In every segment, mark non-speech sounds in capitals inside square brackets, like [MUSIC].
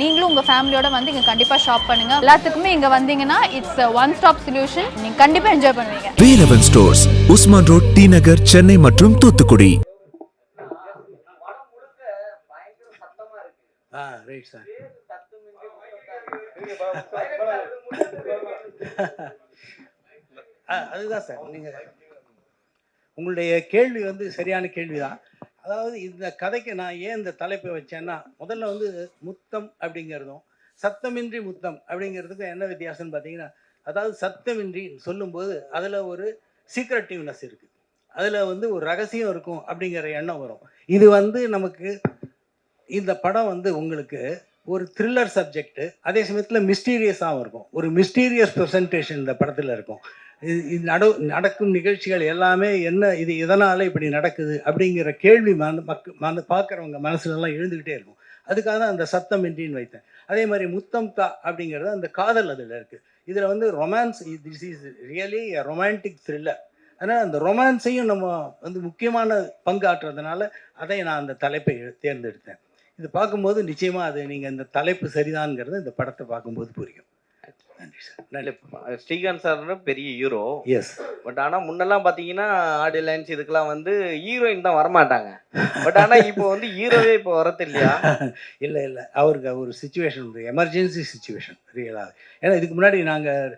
நீங்களும் உங்க ஃபேமிலியோட வந்து இங்க கண்டிப்பா ஷாப் பண்ணுங்க. எல்லாத்துக்குமே இங்க வந்தீங்கன்னா இட்ஸ் ஒன் ஸ்டாப் சொல்யூஷன் நீங்க கண்டிப்பா என்ஜாய் பண்ணுவீங்க. Velavan stores Usman road T Nagar Chennai மற்றும் தூத்துக்குடி. ஆ ரைட் சார் ஆ அதுதான் சார் நீங்கள் உங்களுடைய கேள்வி வந்து சரியான கேள்வி தான் அதாவது இந்த கதைக்கு நான் ஏன் இந்த தலைப்பை வச்சேன்னா முதல்ல வந்து முத்தம் அப்படிங்கிறதும் சத்தமின்றி முத்தம் அப்படிங்கிறதுக்கும் என்ன வித்தியாசம்னு பார்த்தீங்கன்னா அதாவது சத்தமின்றி சொல்லும்போது அதில் ஒரு சீக்ரெட்டிவ்னஸ் இருக்குது அதில் வந்து ஒரு ரகசியம் இருக்கும் அப்படிங்கிற எண்ணம் வரும். இது வந்து நமக்கு இந்த படம் வந்து உங்களுக்கு ஒரு த்ரில்லர் சப்ஜெக்ட் அதே சமயத்தில் மிஸ்டீரியஸாகவும் இருக்கும். ஒரு மிஸ்டீரியஸ் ப்ரெசன்டேஷன் இந்த படத்தில் இருக்கும். இது இது நட நடக்கும் நிகழ்ச்சிகள் எல்லாமே என்ன இது எதனால் இப்படி நடக்குது அப்படிங்கிற கேள்வி மன மக்கு மன பார்க்குறவங்க மனசுலலாம் எழுந்துக்கிட்டே இருக்கும். அதுக்காக தான் அந்த சத்தம் இன்றின்னு வைத்தேன். அதே மாதிரி முத்தம் தா அப்படிங்கிறது அந்த காதல் அதில் இருக்குது இதில் வந்து romance this is really romantic thriller அதனால் அந்த ரொமான்ஸையும் நம்ம வந்து முக்கியமான பங்காற்றுறதுனால அதை நான் அந்த தலைப்பை தேர்ந்தெடுத்தேன். இது பார்க்கும்போது நிச்சயமாக அது நீங்கள் இந்த தலைப்பு சரிதான்ங்கிறது இந்த படத்தை பார்க்கும்போது புரியும். நன்றி சார். நன்றி. ஸ்ரீகாந்த் சார் பெரிய ஹீரோ எஸ் பட் ஆனா முன்னெல்லாம் பாத்தீங்கன்னா ஆடியோ லைன்ஸ் இதுக்கெல்லாம் வந்து ஹீரோயின் தான் வரமாட்டாங்க. பட் ஆனா இப்போ வந்து ஹீரோவே இப்போ வரது இல்லையா இல்லை [LAUGHS] இல்லை. அவருக்கு ஒரு சுச்சுவேஷன் ஒரு எமர்ஜென்சி சுச்சுவேஷன் ரியலாக ஏன்னா இதுக்கு முன்னாடி நாங்கள்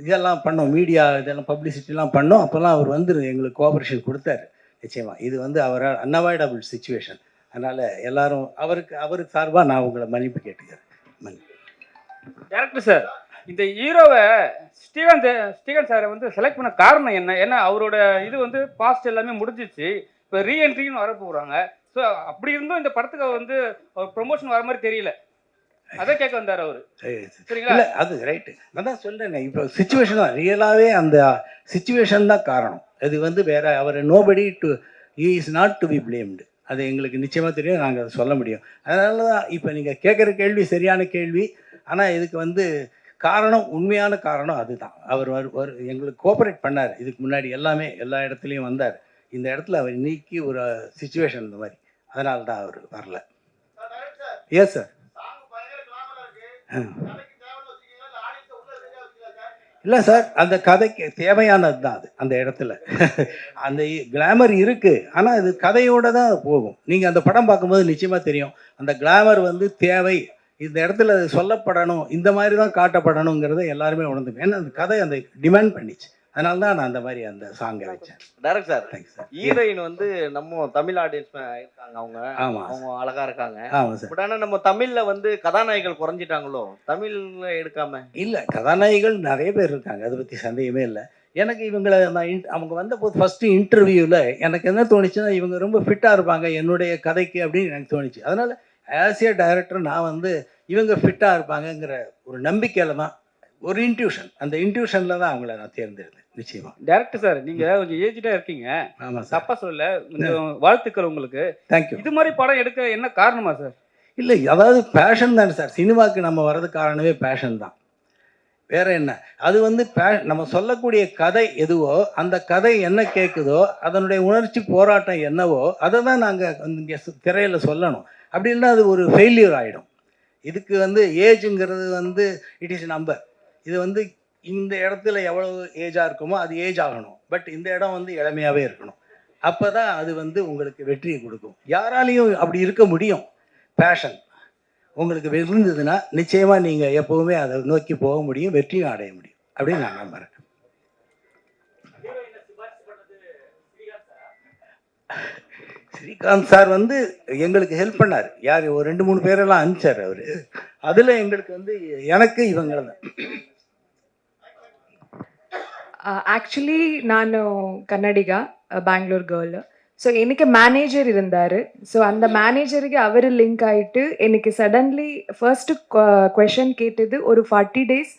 இதெல்லாம் பண்ணோம். மீடியா இதெல்லாம் பப்ளிசிட்டிலாம் பண்ணோம். அப்போல்லாம் அவர் வந்து எங்களுக்கு கோஆப்ரேஷன் கொடுத்தாரு. நிச்சயமாக இது வந்து அவரால் அன்அவாய்டபுள் சுச்சுவேஷன் அதனால் எல்லாரும் அவருக்கு அவருக்கு சார்பாக நான் உங்களை மன்னிப்பு கேட்டுக்கிறேன். மன்னிப்பு. டேரக்டர் சார் இந்த ஹீரோவை ஸ்டீவன் ஸ்டீவன் சாரை வந்து செலக்ட் பண்ண காரணம் என்ன? ஏன்னா அவரோட இது வந்து பாஸ்ட் எல்லாமே முடிஞ்சிச்சு. இப்போ ரீஎன்ட்ரின்னு வர போகிறாங்க ஸோ அப்படி இருந்தும் இந்த படத்துக்கு அவர் வந்து ஒரு ப்ரொமோஷன் வர மாதிரி தெரியல. அதை கேட்க வந்தார் அவர். சரிங்களா? இல்லை அது ரைட்டு நான் தான் சொல்கிறேனே இப்போ சுச்சுவேஷன் தான் ரியலாகவே அந்த சுச்சுவேஷன் தான் காரணம். அது வந்து வேற அவர் nobody to is not to be blamed. அது எங்களுக்கு நிச்சயமாக தெரியும் நாங்கள் அதை சொல்ல முடியும். அதனால தான் இப்போ நீங்கள் கேட்குற கேள்வி சரியான கேள்வி. ஆனால் இதுக்கு வந்து காரணம் உண்மையான காரணம் அதுதான். அவர் வரு வரு எங்களுக்கு கோஆப்ரேட் பண்ணார். இதுக்கு முன்னாடி எல்லாமே எல்லா இடத்துலையும் வந்தார். இந்த இடத்துல அவர் நீக்கி ஒரு சுச்சுவேஷன் இந்த மாதிரி. அதனால தான் அவர் வரல. எஸ் சார் இல்லை சார் அந்த கதைக்கு தேவையானது தான் அது அந்த இடத்துல. அந்த கிளாமர் இருக்குது ஆனால் அது கதையோடு தான் போகும். நீங்கள் அந்த படம் பார்க்கும்போது நிச்சயமாக தெரியும் அந்த கிளாமர் வந்து தேவை இந்த இடத்துல சொல்லப்படணும் இந்த மாதிரி தான் காட்டப்படணுங்கிறத எல்லாருமே உணர்ந்து ஏன்னா அந்த கதை அந்த டிமாண்ட் பண்ணிச்சு. அதனால தான் நான் அந்த மாதிரி அந்த சாங்கை வச்சேன். Direct sir thanks sir heroine வந்து நம்ம தமிழ் ஆடியன்ஸ் இருக்காங்க அவங்க. ஆமாம் அவங்க அழகா இருக்காங்க. ஆமாம் சார் பட் ஆனா நம்ம தமிழ்ல வந்து கதாநாயகிகள் குறைஞ்சிட்டாங்களோ? தமிழ்ல எடுக்காம. இல்லை கதாநாயகிகள் நிறைய பேர் இருக்காங்க. அதை பற்றி சந்தேகமே இல்லை. எனக்கு இவங்களை நான் in- அவங்க வந்தபோது ஃபஸ்ட்டு இன்டர்வியூவில் எனக்கு என்ன தோணுச்சுன்னா இவங்க ரொம்ப ஃபிட்டாக இருப்பாங்க என்னுடைய கதைக்கு அப்படின்னு எனக்கு தோணுச்சு. அதனால் ஆஸ் ஏ டைரக்டர் நான் வந்து இவங்க ஃபிட்டாக இருப்பாங்கங்கிற ஒரு நம்பிக்கையில் தான் ஒரு இன்ட்யூஷன் அந்த இன்ட்யூஷனில் தான் அவங்கள நான் தேர்ந்தெடுத்தேன் நிச்சயமாக டேரக்டர் சார் நீங்க கொஞ்சம் ஏஜ்டா இருக்கீங்க. ஆமாம் தப்பா சொல்லல. கொஞ்சம் வாழ்த்துக்கள் உங்களுக்கு. தேங்க்யூ இது மாதிரி படம் எடுக்க என்ன காரணமா சார் இல்லை அதாவது பேஷன் தானே சார் சினிமாவுக்கு நம்ம வர்றது காரணமே பேஷன் தான். வேற என்ன? அது வந்து பே நம்ம சொல்லக்கூடிய கதை எதுவோ அந்த கதை என்ன கேட்குதோ அதனுடைய உணர்ச்சி போராட்டம் என்னவோ அதை தான் நாங்கள் இங்கே திரையில் சொல்லணும். அப்படி இல்லைன்னா அது ஒரு ஃபெயிலியர் ஆகிடும் இதுக்கு வந்து ஏஜுங்கிறது வந்து இட் இஸ் நம்பர் இது வந்து இந்த இடத்துல எவ்வளவு ஏஜாக இருக்குமோ அது ஏஜ் ஆகணும். பட் இந்த இடம் வந்து இளமையாகவே இருக்கணும். அப்போ தான் அது வந்து உங்களுக்கு வெற்றியை கொடுக்கும். யாராலையும் அப்படி இருக்க முடியும். பேஷன் உங்களுக்கு இருந்ததுன்னா நிச்சயமாக நீங்கள் எப்போவுமே அதை நோக்கி போக முடியும் வெற்றியும் அடைய முடியும். அப்படின்னு நான் நம்புகிறேன் ஸ்ரீகாந்த் சார் வந்து எங்களுக்கு ஹெல்ப் பண்ணார். யார் ஒரு ரெண்டு மூணு பேரெல்லாம் அனுப்பிச்சார் அவர். அதில் எங்களுக்கு வந்து எனக்கு இவங்களை தான். ಆ್ಯಕ್ಚುಲಿ ನಾನು ಕನ್ನಡಿಗ ಬ್ಯಾಂಗ್ಳೂರ್ ಗರ್ಲ್ ಸೊ ಏನಕ್ಕೆ ಮ್ಯಾನೇಜರ್ இருந்தாரு ஸோ அந்த மேனேஜருக்கு அவர் லிங்க் ஆயிட்டு எனக்கு சடன்லி ஃபர்ஸ்ட் கொஷன் கேட்டது ஒரு ஃபார்ட்டி டேஸ்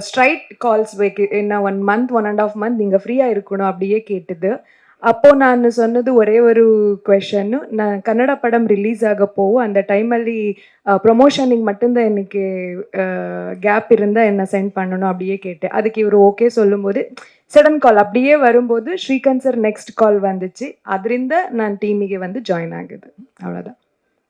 ஸ்ட்ரைட் கால்ஸ் வைக்க என்ன one month one and half month நீங்கள் ஃப்ரீயாக இருக்கணும் அப்படியே கேட்டது அப்போது நான் சொன்னது ஒரே ஒரு கொஷன்னு நான் கன்னட படம் ரிலீஸ் ஆக போವು அந்த ಟೈಮಲ್ಲಿ ப்ரொமோஷனுக்கு மட்டும்தான் எனக்கு கேப் இருந்தால் என்ன சென்ட் பண்ணணும் அப்படியே கேட்டேன். அதுக்கு இவர் ஓகே சொல்லும்போது சடன் கால் அப்படியே வரும்போது ஸ்ரீகாந்த் சார் நெக்ஸ்ட் கால் வந்துச்சு. ಅದರಿಂದ நான் டீமிಗೆ வந்து ஜாயின் ஆகுது. அவ்வளோதான்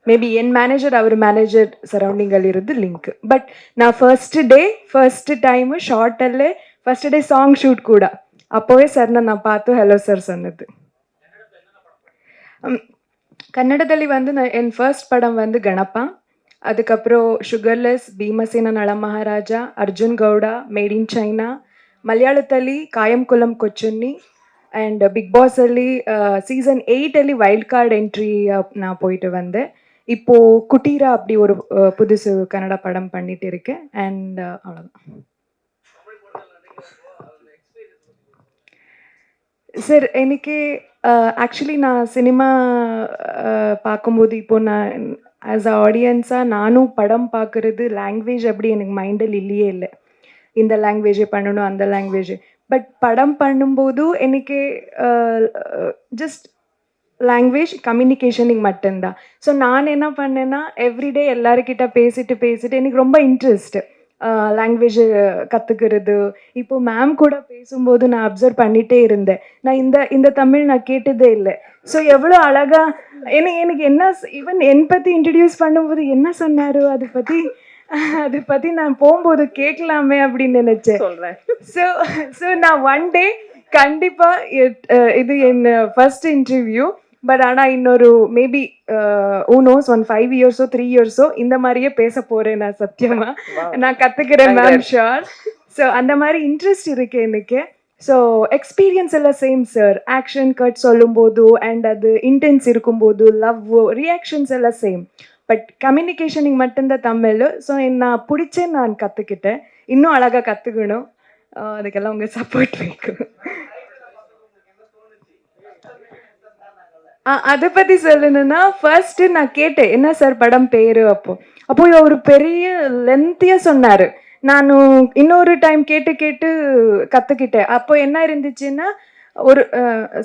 மேபி என் மேனேஜர் அவர் மேனேஜர் சரௌண்டிங்கில் இருந்து லிங்க் பட் நான் ಫಸ್ಟ್ டே ಫಸ್ಟ್ டைமு ஷார்ட்டல்லே ಫಸ್ಟ್ டே சாங் ஷூட் கூட. அப்போவே ಸರ್ನ நான் பார்த்து ஹலோ சார் சொன்னது. ಕನ್ನಡದಲ್ಲಿ வந்து நான் என் ஃபர்ஸ்ட் படம் வந்து கணப்பா. அதுக்கப்புறம் sugarless Bheemasena Nalamaharaja Arjun Gowda made in China ಮಲಯಾಳದಲ್ಲಿ Kayamkulam ಕುಲಂ அண்ட் பிக் ಬಿಗ್ ಬಾಸಲ್ಲಿ ಸೀಸನ್ ಏಯ್ಟಲ್ಲಿ ವೈಲ್ಡ್ ಕಾರ್ಡ್ ಎಂಟ್ರಿ ನಾ போயிட்டு வந்தேன். இப்போது குட்டீரா அப்படி ஒரு புதுசு கன்னட படம் பண்ணிட்டு இருக்கேன். அண்ட் அவ்வளோதான் சார் எனக்கு ஆக்சுவலி நான் சினிமா பார்க்கும்போது இப்போ நான் ஆஸ் அ ஆடியன்ஸாக நானும் படம் பார்க்குறது லாங்குவேஜ் அப்படி எனக்கு மைண்டில் இல்லையே இல்லை இந்த லாங்குவேஜே பண்ணணும் அந்த லாங்குவேஜ் பட் படம் பண்ணும்போது எனக்கு ஜஸ்ட் லாங்குவேஜ் கம்யூனிகேஷனிங் மட்டும்தான் ஸோ நான் என்ன பண்ணேன்னா எவ்ரிடே எல்லாருக்கிட்ட பேசிட்டு பேசிட்டு எனக்கு ரொம்ப இன்ட்ரெஸ்ட்டு லாங்குவேஜ் கற்றுக்கிறது இப்போ மேம் கூட பேசும்போது நான் அப்சர்வ் பண்ணிட்டே இருந்தேன். நான் இந்த இந்த தமிழ் நான் கேட்டதே இல்லை. ஸோ எவ்வளோ அழகா எனக்கு எனக்கு என்ன ஈவன் என் பற்றி இன்ட்ரடியூஸ் பண்ணும்போது என்ன சொன்னாரு? அதை பற்றி அதை பற்றி நான் போகும்போது கேட்கலாமே அப்படின்னு நினச்சேன். சொல்றேன். ஸோ ஸோ நான் ஒன் டே கண்டிப்பாக இது என் ஃபர்ஸ்ட் இன்டர்வியூ பட் ஆனால் இன்னொரு மேபி ஊனோஸ் ஒன் ஃபைவ் இயர்ஸோ த்ரீ இயர்ஸோ இந்த மாதிரியே பேச போகிறேன் நான் சத்தியமா. நான் கற்றுக்கிறேன் மேம் ஷுர் ஸோ அந்த மாதிரி இன்ட்ரெஸ்ட் இருக்கு எனக்கு. ஸோ எக்ஸ்பீரியன்ஸ் எல்லாம் சேம் சார் ஆக்ஷன் கட் சொல்லும்போது அண்ட் அது இன்டென்ஸ் இருக்கும்போது லவ் ரியாக்ஷன்ஸ் எல்லாம் சேம் பட் கம்யூனிகேஷனிங் மட்டும்தான் தமிழ். ஸோ நான் பிடிச்சே நான் கற்றுக்கிட்டேன் இன்னும் அழகாக கற்றுக்கணும் அதுக்கெல்லாம் உங்கள் சப்போர்ட் வேணும் ஆ அதை பற்றி சொல்லணும்னா ஃபர்ஸ்ட் நான் கேட்டேன் என்ன சார் படம் பேரு அப்போ? அப்போ ஒரு பெரிய லென்த்தியாக சொன்னார். நான் இன்னொரு டைம் கேட்டு கேட்டு கற்றுக்கிட்டேன் அப்போ என்ன இருந்துச்சுன்னா ஒரு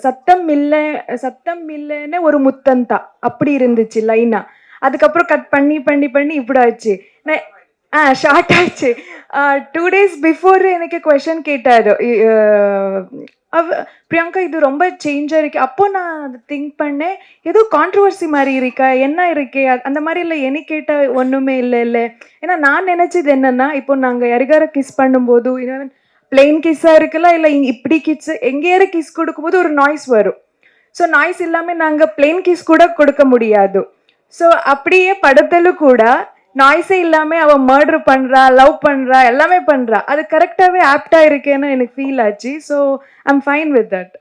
சத்தம் இல்லை சத்தம் இல்லைன்னு ஒரு முத்தந்தா அப்படி இருந்துச்சு லைனா அதுக்கப்புறம் கட் பண்ணி பண்ணி பண்ணி இப்படி ஆச்சு. நான் ஆ ஷார்ட் ஆச்சு. டூ டேஸ் பிஃபோர் எனக்கு கொஷன் கேட்டார். அவ பிரியங்கா இது ரொம்ப சேஞ்சாக இருக்கு. அப்போ நான் திங்க் பண்ணேன். ஏதோ கான்ட்ரவர்சி மாதிரி இருக்கா? என்ன இருக்கே? அந்த மாதிரி இல்லை. எனக்கு கேட்டால் ஒன்றுமே இல்லை இல்லை. ஏன்னா நான் நினச்சது என்னென்னா இப்போ நாங்கள் யாருக்கார கிஸ் பண்ணும்போது இன்னும் பிளெயின் கிஸ்ஸாக இருக்கலாம் இல்லை இப்படி கிஸ் எங்கேயாரு கிஸ் கொடுக்கும்போது ஒரு நாய்ஸ் வரும். ஸோ நாய்ஸ் இல்லாமல் நாங்கள் பிளெயின் கிஸ் கூட கொடுக்க முடியாது. ஸோ அப்படியே படத்திலும் கூட நாய்ஸே இல்லாமல் அவள் மர்டர் பண்ணுறா லவ் பண்ணுறா எல்லாமே பண்ணுறா அது கரெக்டாகவே ஆப்டாக இருக்கேன்னு எனக்கு ஃபீல் ஆச்சு. So I'm fine with that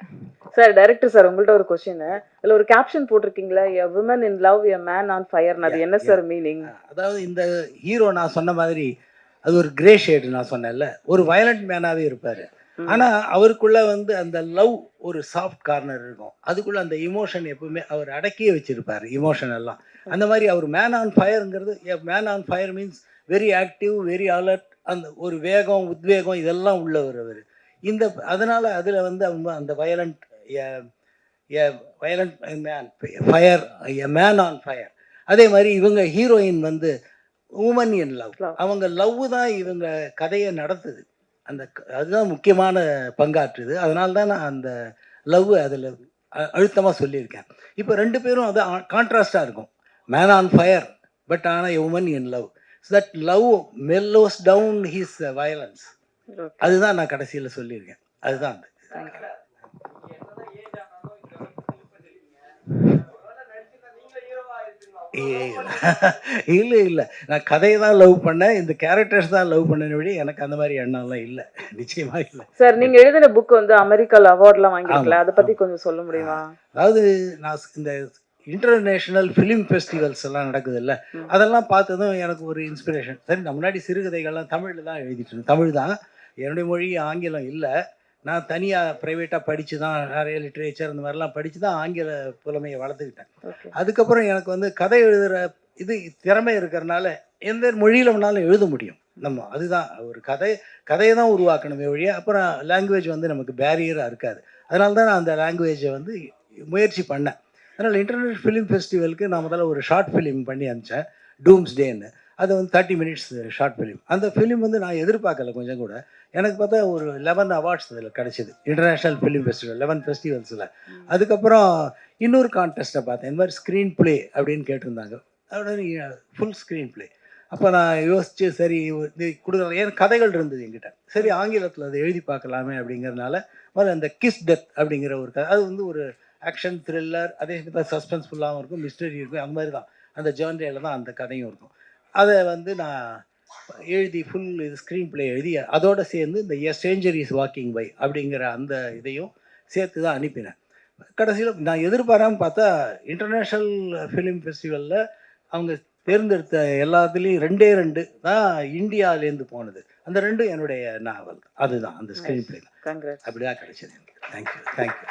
sir director sir உங்கள்ட்ட ஒரு கொஸ்டின் அதுல ஒரு கேப்ஷன் போட்டிருக்கீங்களா a woman in love a man on fire அது என்ன சார் மீனிங் அதாவது இந்த ஹீரோ நான் சொன்ன மாதிரி அது ஒரு கிரே ஷேடு நான் சொன்னேன்ல. ஒரு வயலண்ட் மேனாவே இருப்பாரு. ஆனா அவருக்குள்ள வந்து அந்த லவ் ஒரு சாஃப்ட் கார்னர் இருக்கும். அதுக்குள்ள அந்த இமோஷன் எப்பவுமே அவர் அடக்கியே வச்சிருப்பாரு இமோஷன் எல்லாம். அந்த மாதிரி அவர் man on ஃபயருங்கிறது man on fire means very active very alert அந்த ஒரு வேகம் உத்வேகம் இதெல்லாம் உள்ளவர் அவர். இந்த அதனால அதுல வந்து அவங்க அந்த violent violent man fire a man on fire அதே மாதிரி இவங்க ஹீரோயின் வந்து உமன் இன் லவ். அவங்க லவ் தான் இவங்க கதையை நடத்துது. அந்த அதுதான் முக்கியமான பங்காற்றுது அதனால தான் நான் அந்த லவ் அதில் அழுத்தமாக சொல்லியிருக்கேன். இப்போ ரெண்டு பேரும் அது கான்ட்ராஸ்டாக இருக்கும். மேன் ஆன் ஃபயர் பட் ஆனால் woman in love that love mellows down his violence அதுதான் நான் கடைசியில் சொல்லியிருக்கேன். அதுதான் அது. இல்லை இல்லை. நான் கதையை தான் லவ் பண்ணேன். இந்த கேரக்டர்ஸ் தான் லவ் பண்ணேன் விட எனக்கு அந்த மாதிரி எண்ணம்லாம் இல்லை. நிச்சயமா இல்லை. சார் நீங்க எழுதின புக் வந்து அமெரிக்கால அவார்ட்லாம் வாங்கிருக்கல ஆமா, அதை பத்தி கொஞ்சம் சொல்ல முடியுமா? அதாவது நான் இந்த இன்டர்நேஷ்னல் ஃபிலிம் ஃபெஸ்டிவல்ஸ் எல்லாம் நடக்குது இல்ல அதெல்லாம் பார்த்ததும் எனக்கு ஒரு இன்ஸ்பிரேஷன் சரி நான் முன்னாடி சிறுகதைகள்லாம் தமிழில் தான் எழுதிட்டு இருந்தேன். தமிழ் தான். என்னுடைய மொழி ஆங்கிலம் இல்லை. நான் தனியாக ப்ரைவேட்டாக படித்து தான் நிறைய லிட்ரேச்சர் இந்த மாதிரிலாம் படித்து தான் ஆங்கில புலமையை வளர்த்துக்கிட்டேன். அதுக்கப்புறம் எனக்கு வந்து கதை எழுதுகிற இது திறமை இருக்கிறனால எந்த மொழியில் வேணாலும் எழுத முடியும். நம்ம அதுதான் ஒரு கதை கதையை தான் உருவாக்கணுமே ஒழிய அப்புறம் லாங்குவேஜ் வந்து நமக்கு பேரியராக இருக்காது. அதனால தான் நான் அந்த லாங்குவேஜை வந்து முயற்சி பண்ணேன். அதனால் இன்டர்நேஷனல் ஃபிலிம் ஃபெஸ்டிவலுக்கு நான் முதல்ல ஒரு ஷார்ட் ஃபிலிம் பண்ணி அனுப்பிச்சேன். டூம்ஸ் டேன்னு அது வந்து தேர்ட்டி மினிட்ஸ் ஷார்ட் ஃபிலிம் அந்த ஃபிலிம் வந்து நான் எதிர்பார்க்கல கொஞ்சம் கூட. எனக்கு பார்த்தா ஒரு லெவன் அவார்ட்ஸ் அதில் கிடச்சிது. இன்டர்நேஷ்னல் ஃபிலிம் ஃபெஸ்டிவல் லெவன் ஃபெஸ்டிவல்ஸில் அதுக்கப்புறம் இன்னொரு கான்டெஸ்ட்டை பார்த்தேன். இந்த மாதிரி ஸ்க்ரீன் ப்ளே அப்படின்னு கேட்டிருந்தாங்க. அதோட ஃபுல் ஸ்க்ரீன் ப்ளே அப்போ நான் யோசித்து சரி இது கொடுக்குற ஏன் கதைகள் இருந்தது என்கிட்ட. சரி ஆங்கிலத்தில் அதை எழுதி பார்க்கலாமே அப்படிங்கிறதுனால முதல்ல அந்த கிஸ் டெத் அப்படிங்கிற ஒரு கதை அது வந்து ஒரு ஆக்ஷன் த்ரில்லர் அதே சமயத்தில் சஸ்பென்ஸ்ஃபுல்லாகவும் இருக்கும் மிஸ்டரி இருக்கும். அந்த மாதிரி தான் அந்த ஜேர்னரியில் தான் அந்த கதையும் இருக்கும். அதை வந்து நான் எழுதி ஃபுல் இது ஸ்க்ரீன் ப்ளே எழுதி அதோட சேர்ந்து இந்த a stranger is walking by அப்படிங்கிற அந்த இதையும் சேர்த்து தான் அனுப்பினேன். கடைசியில் நான் எதிர்பாராமல் பார்த்தா இன்டர்நேஷ்னல் ஃபிலிம் ஃபெஸ்டிவலில் அவங்க தேர்ந்தெடுத்த எல்லாத்துலேயும் ரெண்டே ரெண்டு தான் இந்தியாவிலேருந்து போனது. அந்த ரெண்டும் என்னுடைய நாவல் அதுதான் அந்த ஸ்க்ரீன் ப்ளே தான். கங்க்ராட் அப்படி தான் கிடைச்சது எனக்கு. Thank you thank you